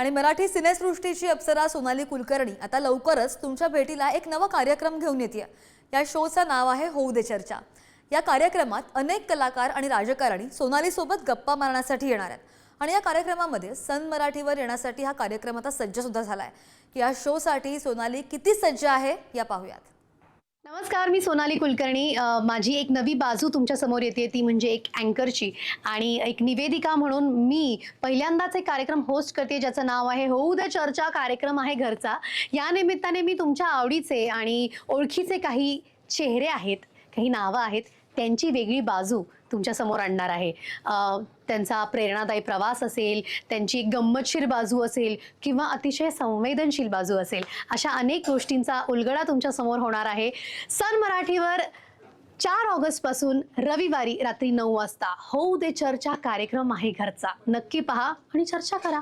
आणि मराठी सिनेसृष्टीची अप्सरा सोनाली कुलकर्णी आता लवकरच तुमच्या भेटीला एक नवा कार्यक्रम घेऊन येते या शोचं नाव आहे होऊ दे चर्चा. या कार्यक्रमात अनेक कलाकार आणि राजकारणी सोनालीसोबत गप्पा मारण्यासाठी येणार आहेत. आणि या कार्यक्रमामध्ये सन मराठीवर येण्यासाठी हा कार्यक्रम आता सज्ज सुद्धा झालाय. या शोसाठी सोनाली किती सज्ज आहे या पाहूयात. नमस्कार मी सोनाली कुलकर्णी. माझी एक नवी बाजू तुमच्यासमोर येते ती म्हणजे एक अँकरची. आणि एक निवेदिका म्हणून मी पहिल्यांदाच एक कार्यक्रम होस्ट करते ज्याचं नाव आहे होऊ द्या चर्चा कार्यक्रम आहे घरचा. या निमित्ताने मी तुमच्या आवडीचे आणि ओळखीचे काही चेहरे आहेत काही नावं आहेत त्यांची वेगळी बाजू तुमच्यासमोर आणणार आहे. त्यांचा प्रेरणादायी प्रवास असेल त्यांची गंमतशीर बाजू असेल किंवा अतिशय संवेदनशील बाजू असेल अशा अनेक गोष्टींचा उलगडा तुमच्यासमोर होणार आहे. सन मराठीवर चार ऑगस्टपासून रविवारी रात्री नऊ वाजता होऊ दे चर्चा कार्यक्रम आहे घरचा. नक्की पहा आणि चर्चा करा.